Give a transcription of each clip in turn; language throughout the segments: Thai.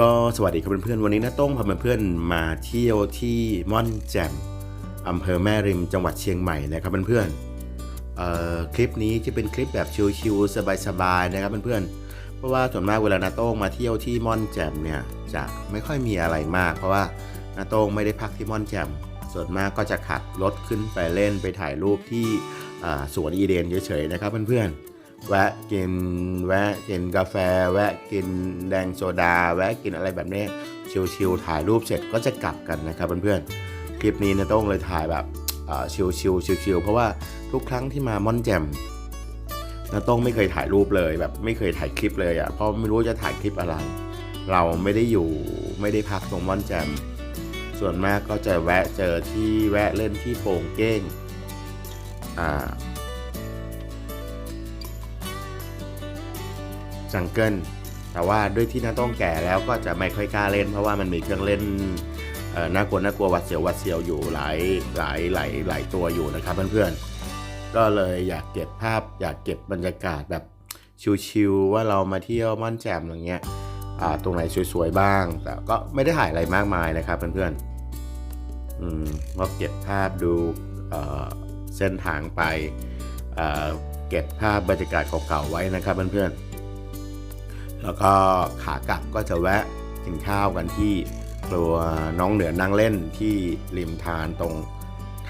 ก็สวัสดีครับเพื่อนๆวันนี้นะต้องพาเพื่อนๆมาเที่ยวที่ม่อนแจ่มอำเภอแม่ริมจังหวัดเชียงใหม่นะครับเพื่อนๆเอ่อคลิปนี้จะเป็นคลิปแบบชิลๆสบายๆนะครับเพื่อนๆเพราะว่าส่วนมากเวลานาโต้งมาเที่ยวที่ม่อนแจ่มเนี่ยจะไม่ค่อยมีอะไรมาก เพราะว่านาโต้งไม่ได้พักที่ม่อนแจ่มส่วนมากก็จะขับรถขึ้นไปเล่นไปถ่ายรูปที่สวนอีเดนเฉยๆนะครับเพื่อนๆ แวะกิน แวะกินกาแฟ แวะกินแดงโซดา แวะกินอะไรแบบนี้ ชิลๆถ่ายรูปเสร็จก็จะกลับกันนะครับเพื่อนๆ คลิปนี้นะต้องเลยถ่ายแบบชิลๆชิลๆเพราะว่าทุกครั้งที่มาม่อนแจมนะต้องไม่เคยถ่ายรูปเลยแบบไม่เคยถ่ายคลิปเลยอะเพราะไม่รู้จะถ่ายคลิปอะไร เราไม่ได้อยู่ไม่ได้พักตรงม่อนแจมส่วนมากก็จะแวะเจอที่แวะเล่นที่โป่งเก้งอ่า จังเกิลแต่ว่าด้วยที่น้าต้องแก่แล้วก็จะไม่ค่อยกล้าเล่น เพราะว่ามันมีเครื่องเล่นน่ากลัวน่ากลัววัดเสียววัดเสียวอยู่หลายหลายหลายหลายตัวอยู่นะครับเพื่อนๆ ก็เลยอยากเก็บภาพอยากเก็บบรรยากาศแบบชิลๆว่าเรามาเที่ยวม่อนแจ่มอย่างเงี้ยตรงไหนสวยๆบ้าง แต่ก็ไม่ได้ถ่ายอะไรมากมายนะครับเพื่อนๆอืมก็เก็บภาพดูเส้นทางไปเอ่อเก็บภาพบรรยากาศเก่าๆไว้นะครับเพื่อนๆ แล้วก็ขากลับก็จะแวะกินข้าวกันที่ครัวน้องเหนือนั่งเล่นที่ริมทานตรง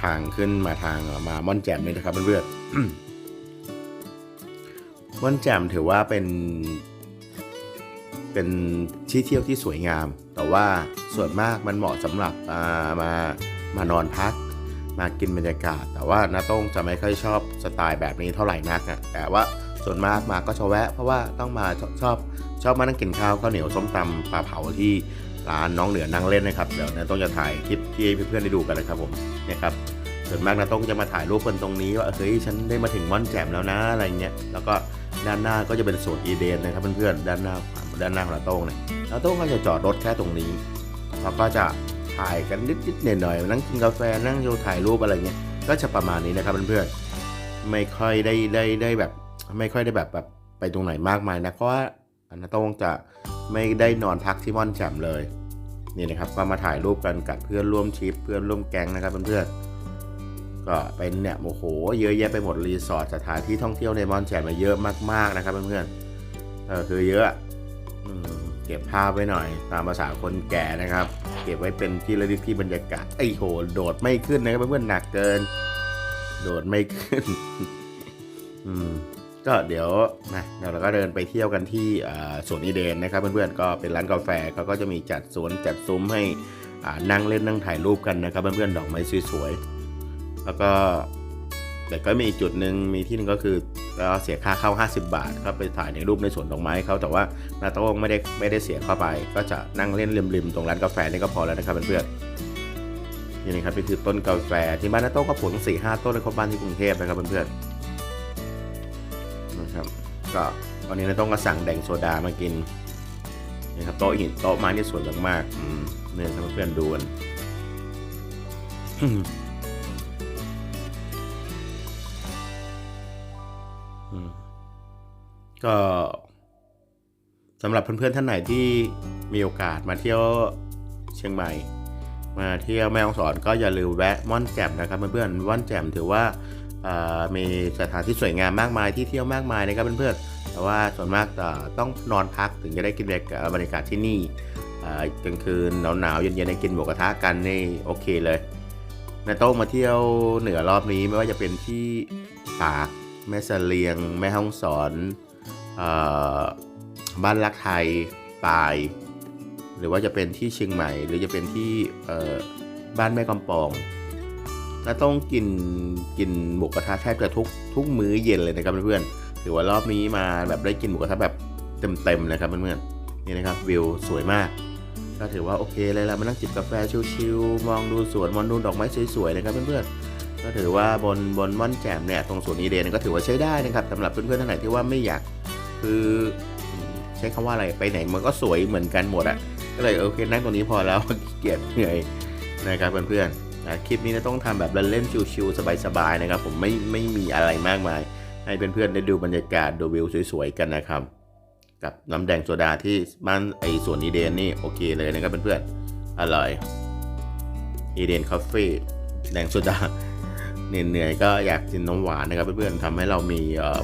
ทางขึ้นมาทางมาม่อนแจ่มนี่นะครับเพื่อนๆม่อนแจ่มถือว่าเป็นเป็นที่เที่ยวที่สวยงาม แต่ว่าส่วนมากมันเหมาะสำหรับมามามานอนพัก มากินบรรยากาศ แต่ว่านาต้งจะไม่ค่อยชอบสไตล์แบบนี้เท่าไหร่นักอะแต่ว่า ส่วนมากมาก็จะแวะ เพราะว่าต้องมาชอบชอบชอบมานั่งกินข้าวข้าวเหนียวส้มตำปลาเผาที่ร้านน้องเหนือนั่งเล่นนะครับเดี๋ยวนาต้องจะถ่ายคลิปที่ให้เพื่อนๆได้ดูกันนะครับผมเนี่ยครับส่วนมากนาต้งจะมาถ่ายรูปกันตรงนี้ว่าเฮ้ยฉันได้มาถึงม่อนแจ่มแล้วนะอะไรเงี้ยแล้วก็ด้านหน้าก็จะเป็นสวนอีเดนนะครับเพื่อนๆด้านหน้าด้านหน้าของนาโต้งเนี่ยนาโต้งก็จะจอดรถแค่ตรงนี้แล้วก็จะถ่ายกันนิดๆหน่อยๆนั่งกินกาแฟนั่งโยถ่ายรูปอะไรเงี้ยก็จะประมาณนี้นะครับเพื่อนๆไม่ค่อยได้ได้ได้แบบ ไม่ค่อยได้แบบแบบไปตรงไหนมากมายนะเพราะว่าอันนาต้องจะไม่ได้นอนพักที่ม่อนแจ่มเลยนี่นะครับก็มาถ่ายรูปกันกับเพื่อนร่วมทริปเพื่อนร่วมแก๊งนะครับเพื่อนๆก็เป็นเนี่ยโอ้โห เยอะแยะไปหมดรีสอร์ทสถานที่ท่องเที่ยวในมอนแจ่มมาเยอะมากๆนะครับเพื่อนๆเออคือเยอะเก็บภาพไว้หน่อย ตามภาษาคนแก่นะครับ เก็บไว้เป็นที่ระลึกที่บรรยากาศไอ้โหโดดไม่ขึ้นนะครับเพื่อนๆหนักเกิน โดดไม่ขึ้น อืม ก็เดี๋ยวนะเดี๋ยวเราก็เดินไปเที่ยวกันที่สวนอีเดนนะครับ เพื่อนๆก็เป็นร้านกาแฟเขาก็จะมีจัดสวนจัดซุ้มให้นั่งเล่นนั่งถ่ายรูปกันนะครับ เพื่อนๆดอกไม้สวยๆแล้วก็แต่ก็มีอีกจุดหนึ่งมีที่หนึงก็คือเราเสียค่าเข้า 50 บาทก็ไปถ่ายในรูปในสวนดอกไม้เขาแต่ว่านาโต้งไม่ได้ไม่ได้เสียเข้าไป ก็จะนั่งเล่นริมๆตรงร้านกาแฟนี่ก็พอแล้วนะครับเพื่อนๆนี่นะครับนี่คือต้นกาแฟที่บ้านนาโต้งก็ปลูกตั้งสี่ห้าต้นในครอบบ้านที่กรุงเทพนะครับเพื่อนๆ นะครับก็วันนี้เราต้องก็สั่งแดงโซดามากินนะครับโต๊ะหินโต๊ะไม้ที่สวยมากๆเนี่ยให้เพื่อนๆดูกันก็สำหรับเพื่อนๆท่านไหนที่มีโอกาสมาเที่ยวเชียงใหม่ มาเที่ยวแม่ฮ่องสอนก็อย่าลืมแวะม่อนแจ่มนะครับเพื่อนๆม่อนแจ่มถือว่า มีสถานที่สวยงามมากมายที่เที่ยวมากมายนะครับเพื่อนๆแต่ว่าส่วนมากต้องนอนพักถึงจะได้กินบรรยากาศที่นี่กลางคืนหนาวๆเย็นๆได้กินหมูกระทะกันนี่โอเคเลยนาโต้มาเที่ยวเหนือรอบนี้ไม่ว่าจะเป็นที่ตากแม่เสลียง แม่ฮ่องสอนออบ้านรักไทยปาย หรือว่าจะเป็นที่เชียงใหม่ หรือจะเป็นที่บ้านแม่กำปอง แล้วต้องกินกินหมูกระทะแทบจะทุกทุกมื้อเย็นเลยนะครับเพื่อนๆถือว่ารอบนี้มาแบบได้กินหมูกระทะแบบเต็มๆเลยครับเพื่อนๆนี่นะครับวิวสวยมากก็ถือว่าโอเคเลยละมานั่งจิบกาแฟชิลๆมองดูสวนมองดูดอกไม้สวยๆนะครับเพื่อนๆก็ถือว่าบนบนม่อนแจ่มเนี่ยตรงสวนอีเดนก็ถือว่าใช้ได้นะครับสำหรับเพื่อนๆท่านไหนที่ว่าไม่อยากคือใช้คำว่าอะไรไปไหนมันก็สวยเหมือนกันหมดอะก็เลยโอเคนั่งตรงนี้พอแล้วเกียจเหนื่อยนะครับเพื่อนๆ นะคลิปนี้นะต้องทำแบบเล่นๆชิวๆสบายๆนะครับ ผมไม่ไม่มีอะไรมากมาย ให้เพื่อนๆได้ดูบรรยากาศดูวิวสวยๆกันนะครับ กับน้ำแดงโซดาที่บ้านไอสวนอีเดนนี่โอเคเลยนะครับเพื่อนๆอร่อยอีเดนคาเฟ่แดงโซดาเหนื่อยๆก็อยากกินนมหวานนะครับเพื่อนๆทำให้เรามี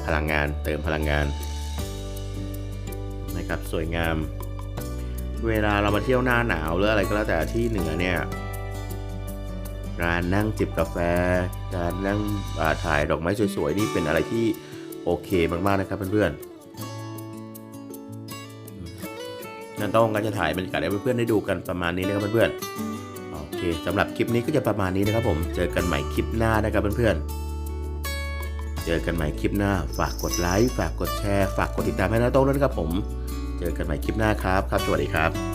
พลังงานเติมพลังงานนะครับสวยงาม เวลาเรามาเที่ยวหน้าหนาวหรืออะไรก็แล้วแต่ที่เหนือเนี่ย การนั่งจิบกาแฟ การนั่งาถ่ายดอกไม้สวยๆนี่เป็นอะไรที่โอเคมากๆนะครับเพื่อนๆนั่นต้องก็จะถ่ายบรรยากาศให้เพื่อนๆได้ดูกันประมาณนี้นะครับเพื่อนๆโอเคสำหรับคลิปนี้ก็จะประมาณนี้นะครับผมเจอกันใหม่คลิปหน้านะครับเพื่อนๆเจอกันใหม่คลิปหน้า ฝากกดไลค์ ฝากกดแชร์ ฝากกดติดตามให้น้าโต้งด้วยนะครับผม เจอกันใหม่คลิปหน้าครับ ครับ สวัสดีครับ